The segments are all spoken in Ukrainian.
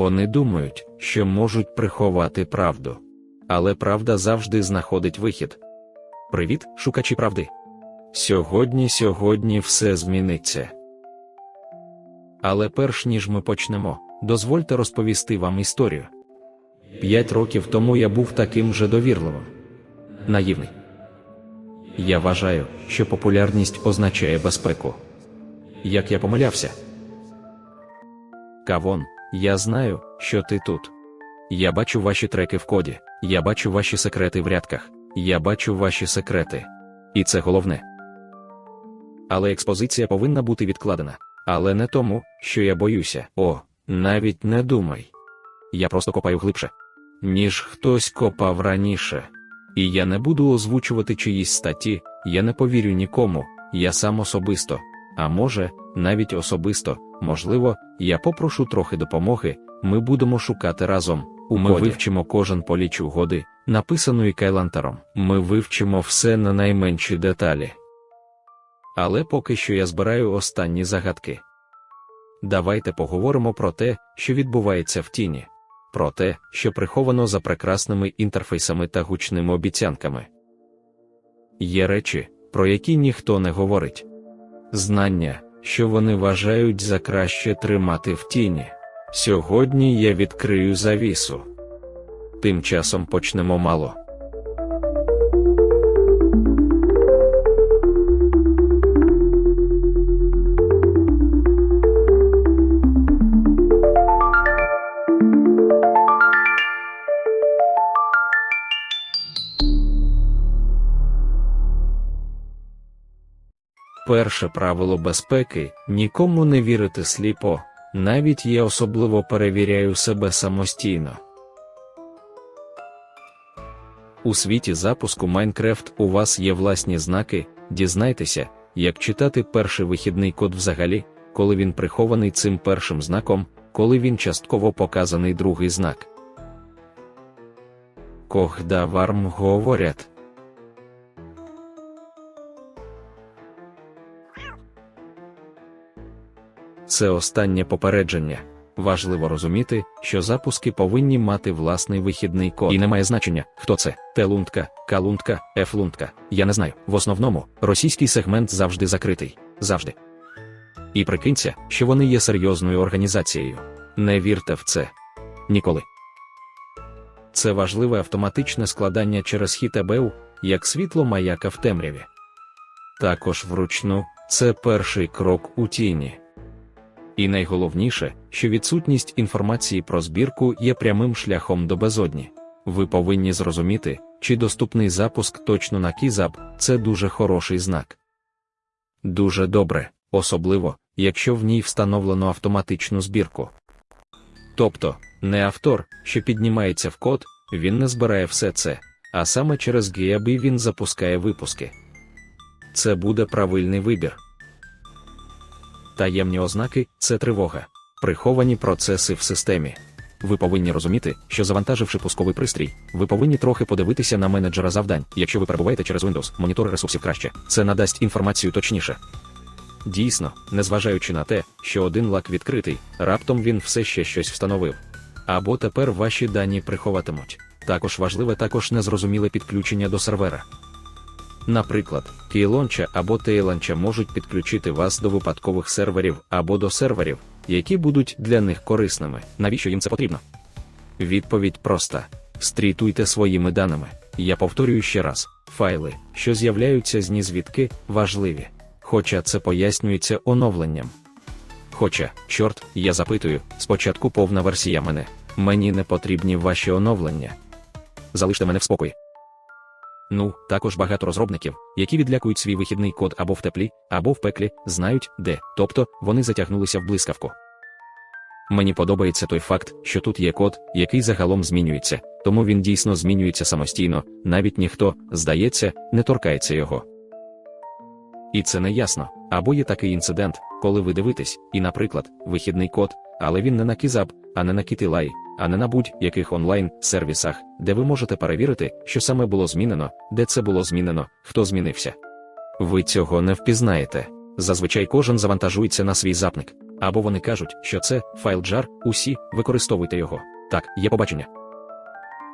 Вони думають, що можуть приховати правду. Але правда завжди знаходить вихід. Привіт, шукачі правди. Сьогодні, сьогодні все зміниться. Але перш ніж ми почнемо, дозвольте розповісти вам історію. П'ять років тому я був таким же довірливим. Наївний. Я вважаю, що популярність означає безпеку. Як я помилявся. Кавон, я знаю, що ти тут. Я бачу ваші треки в коді, я бачу ваші секрети в рядках, я бачу ваші секрети. І це головне. Але експозиція повинна бути відкладена. Але не тому, що я боюся. О, навіть не думай. Я просто копаю глибше, ніж хтось копав раніше. І я не буду озвучувати чиїсь статті, я не повірю нікому, я сам особисто, а може, навіть особисто, можливо, я попрошу трохи допомоги, ми будемо шукати разом. У Ми вивчимо кожен поліч угоди, написаної Кайлантаром. Ми вивчимо все на найменші деталі. Але поки що я збираю останні загадки. Давайте поговоримо про те, що відбувається в тіні, про те, що приховано за прекрасними інтерфейсами та гучними обіцянками. Є речі, про які ніхто не говорить. Знання, що вони вважають за краще тримати в тіні. Сьогодні я відкрию завісу. Тим часом почнемо мало. Перше правило безпеки нікому не вірити сліпо, навіть я особливо перевіряю себе самостійно. У світі запуску Майнкрафт у вас є власні знаки, дізнайтеся, як читати перший вихідний код взагалі, коли він прихований цим першим знаком, коли він частково показаний другий знак. Когда варм говорять. Це останнє попередження. Важливо розуміти, що запуски повинні мати власний вихідний код. І не має значення, хто це Т-лунтка, К-лунтка, Ф-лунтка. Я не знаю. В основному, російський сегмент завжди закритий. Завжди. І прикинься, що вони є серйозною організацією. Не вірте в це. Ніколи. Це важливе автоматичне складання через хіт ЕБУ, як світло маяка в темряві. Також вручну це перший крок у тіні. І найголовніше, що відсутність інформації про збірку є прямим шляхом до безодні. Ви повинні зрозуміти, чи доступний запуск точно на кізаб це дуже хороший знак. Дуже добре, особливо, якщо в ній встановлено автоматичну збірку. Тобто, не автор, що піднімається в код, він не збирає все це, а саме через GAB він запускає випуски. Це буде правильний вибір. Таємні ознаки це тривога, приховані процеси в системі. Ви повинні розуміти, що завантаживши пусковий пристрій, ви повинні трохи подивитися на менеджера завдань. Якщо ви перебуваєте через Windows, монітор ресурсів краще, це надасть інформацію точніше. Дійсно, незважаючи на те, що один лак відкритий, раптом він все ще щось встановив. Або тепер ваші дані приховатимуть. Також важливе також незрозуміле підключення до сервера. Наприклад, Keyloncha або Tailoncha можуть підключити вас до випадкових серверів або до серверів, які будуть для них корисними. Навіщо їм це потрібно? Відповідь проста: стрітуйте своїми даними. Я повторюю ще раз: файли, що з'являються з нізвідки, важливі. Хоча це пояснюється оновленням. Хоча, чорт, я запитую, спочатку повна версія мене. Мені не потрібні ваші оновлення. Залиште мене в спокої. Ну, також багато розробників, які відлякують свій вихідний код або в теплі, або в пеклі, знають, де, тобто вони затягнулися в блискавку. Мені подобається той факт, що тут є код, який загалом змінюється, тому він дійсно змінюється самостійно, навіть ніхто, здається, не торкається його. І це не ясно. Або є такий інцидент, коли ви дивитесь, і, наприклад, вихідний код, але він не на Кізаб, а не на Кітилай, а не на будь-яких онлайн-сервісах, де ви можете перевірити, що саме було змінено, де це було змінено, хто змінився. Ви цього не впізнаєте. Зазвичай кожен завантажується на свій запник. Або вони кажуть, що це файл-джар, усі використовуйте його. Так, є побачення.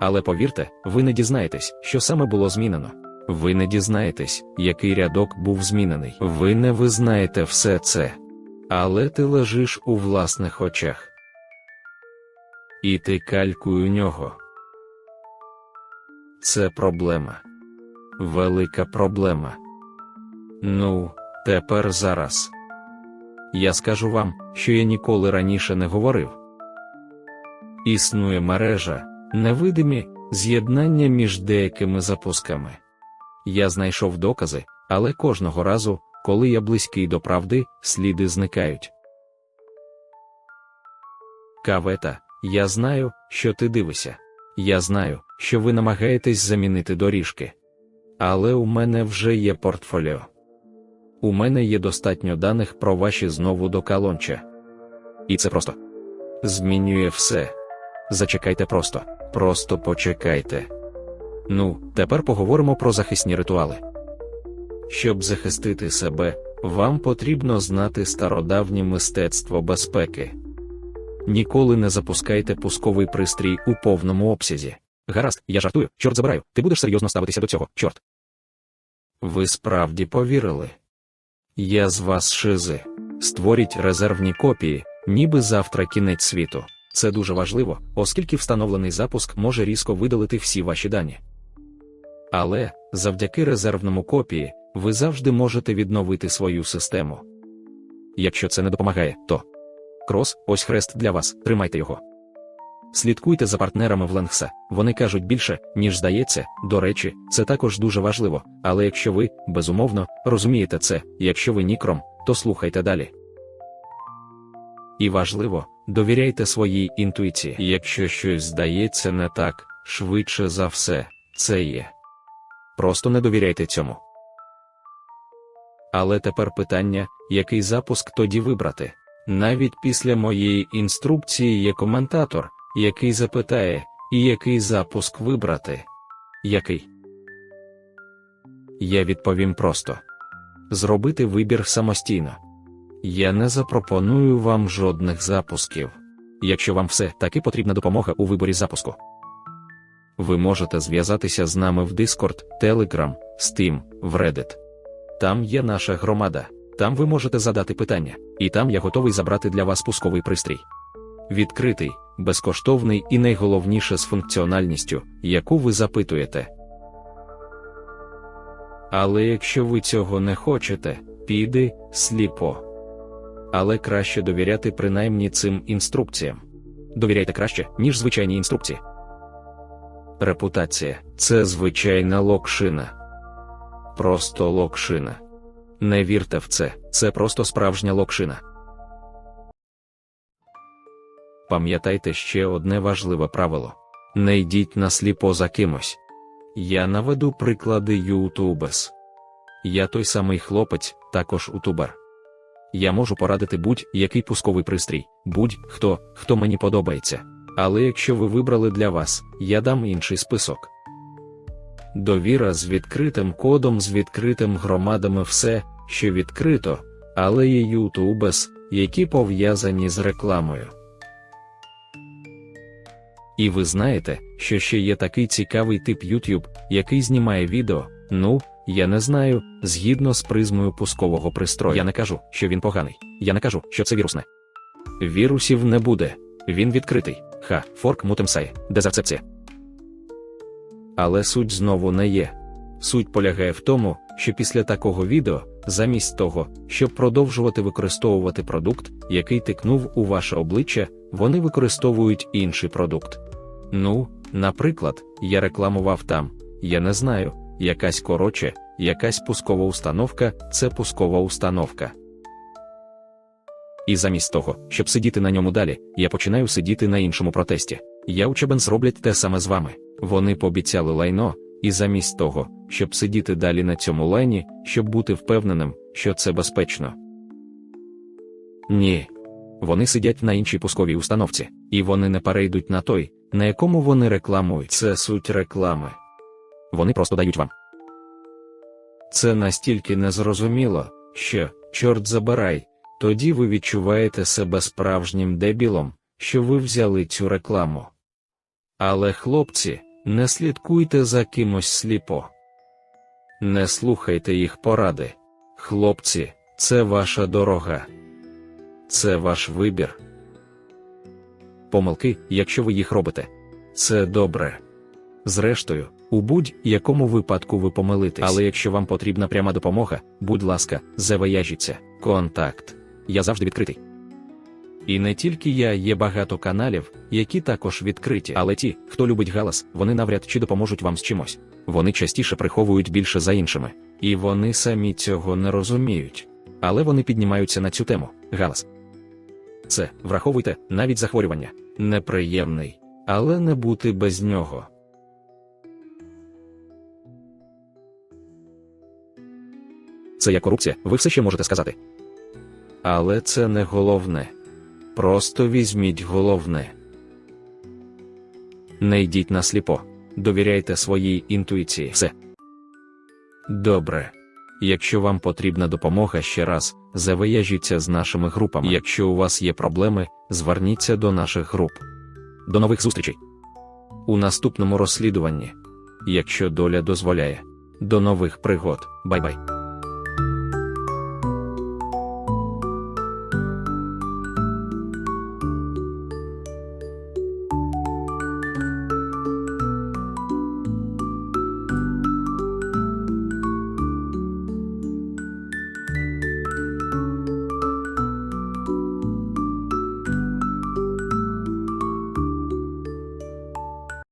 Але повірте, ви не дізнаєтесь, що саме було змінено. Ви не дізнаєтесь, який рядок був змінений. Ви не визнаєте все це. Але ти лежиш у власних очах. І ти калькуй у нього. Це проблема. Велика проблема. Ну, тепер зараз. Я скажу вам, що я ніколи раніше не говорив. Існує мережа, невидимі з'єднання між деякими запусками. Я знайшов докази, але кожного разу, коли я близький до правди, сліди зникають. Кавета, я знаю, що ти дивишся. Я знаю, що ви намагаєтесь замінити доріжки. Але у мене вже є портфоліо. У мене є достатньо даних про ваші знову до калонча. І це просто змінює все. Зачекайте просто, просто почекайте. Ну, тепер поговоримо про захисні ритуали. Щоб захистити себе, вам потрібно знати стародавнє мистецтво безпеки. Ніколи не запускайте пусковий пристрій у повному обсязі. Гаразд, я жартую, чорт забираю, ти будеш серйозно ставитися до цього, чорт. Ви справді повірили. Я з вас шизи. Створіть резервні копії, ніби завтра кінець світу. Це дуже важливо, оскільки встановлений запуск може різко видалити всі ваші дані. Але завдяки резервному копії ви завжди можете відновити свою систему. Якщо це не допомагає, то крос, ось хрест для вас, тримайте його. Слідкуйте за партнерами в Ленгса, вони кажуть більше, ніж здається. До речі, це також дуже важливо. Але якщо ви, безумовно, розумієте це, якщо ви нікром, то слухайте далі. І важливо, довіряйте своїй інтуїції. Якщо щось здається не так, швидше за все, це є. Просто не довіряйте цьому. Але тепер питання, який запуск тоді вибрати. Навіть після моєї інструкції є коментатор, який запитає, і який запуск вибрати. Який? Я відповім просто: зробити вибір самостійно. Я не запропоную вам жодних запусків. Якщо вам все таки потрібна допомога у виборі запуску. Ви можете зв'язатися з нами в Discord, Telegram, Steam, в Reddit. Там є наша громада, там ви можете задати питання, і там я готовий забрати для вас пусковий пристрій. Відкритий, безкоштовний і найголовніше з функціональністю, яку ви запитуєте. Але якщо ви цього не хочете, піди сліпо. Але краще довіряти принаймні цим інструкціям. Довіряйте краще, ніж звичайні інструкції. Репутація це звичайна локшина. Просто локшина. Не вірте в це, це просто справжня локшина. Пам'ятайте ще одне важливе правило: не йдіть насліпо за кимось. Я наведу приклади Ютубес. Я той самий хлопець, також утубер. Я можу порадити будь-який пусковий пристрій, будь-хто, хто мені подобається. Але якщо ви вибрали для вас, я дам інший список. Довіра з відкритим кодом, з відкритим громадами, все, що відкрито, але є ютубес, які пов'язані з рекламою. І ви знаєте, що ще є такий цікавий тип YouTube, який знімає відео, ну, я не знаю, згідно з призмою пускового пристрою. Я не кажу, що він поганий. Я не кажу, що це вірусне. Вірусів не буде. Він відкритий. Ха, форк мутемсай, дезерцепція. Але суть знову не є. Суть полягає в тому, що після такого відео, замість того, щоб продовжувати використовувати продукт, який тикнув у ваше обличчя, вони використовують інший продукт. Ну, наприклад, я рекламував там, я не знаю, якась коротше, якась пускова установка це пускова установка. І замість того, щоб сидіти на ньому далі, я починаю сидіти на іншому протесті. Я учебен зроблять те саме з вами. Вони пообіцяли лайно, і замість того, щоб сидіти далі на цьому лайні, щоб бути впевненим, що це безпечно. Ні. Вони сидять на іншій пусковій установці, і вони не перейдуть на той, на якому вони рекламують. Це суть реклами. Вони просто дають вам. Це настільки незрозуміло, що, чорт забирай, тоді ви відчуваєте себе справжнім дебілом, що ви взяли цю рекламу. Але, хлопці, не слідкуйте за кимось сліпо. Не слухайте їх поради. Хлопці, це ваша дорога. Це ваш вибір. Помилки, якщо ви їх робите. Це добре. Зрештою, у будь-якому випадку ви помилитесь. Але якщо вам потрібна пряма допомога, будь ласка, завияжіться. Контакт. Я завжди відкритий. І не тільки я є багато каналів, які також відкриті, але ті, хто любить галас, вони навряд чи допоможуть вам з чимось. Вони частіше приховують більше за іншими, і вони самі цього не розуміють. Але вони піднімаються на цю тему. Галас. Це враховуйте навіть захворювання. Неприємний, але не бути без нього. Це є корупція, ви все ще можете сказати. Але це не головне. Просто візьміть головне. Не йдіть насліпо. Довіряйте своїй інтуїції. Все. Добре. Якщо вам потрібна допомога ще раз, завияжіться з нашими групами. Якщо у вас є проблеми, зверніться до наших груп. До нових зустрічей. У наступному розслідуванні. Якщо доля дозволяє. До нових пригод. Бай-бай.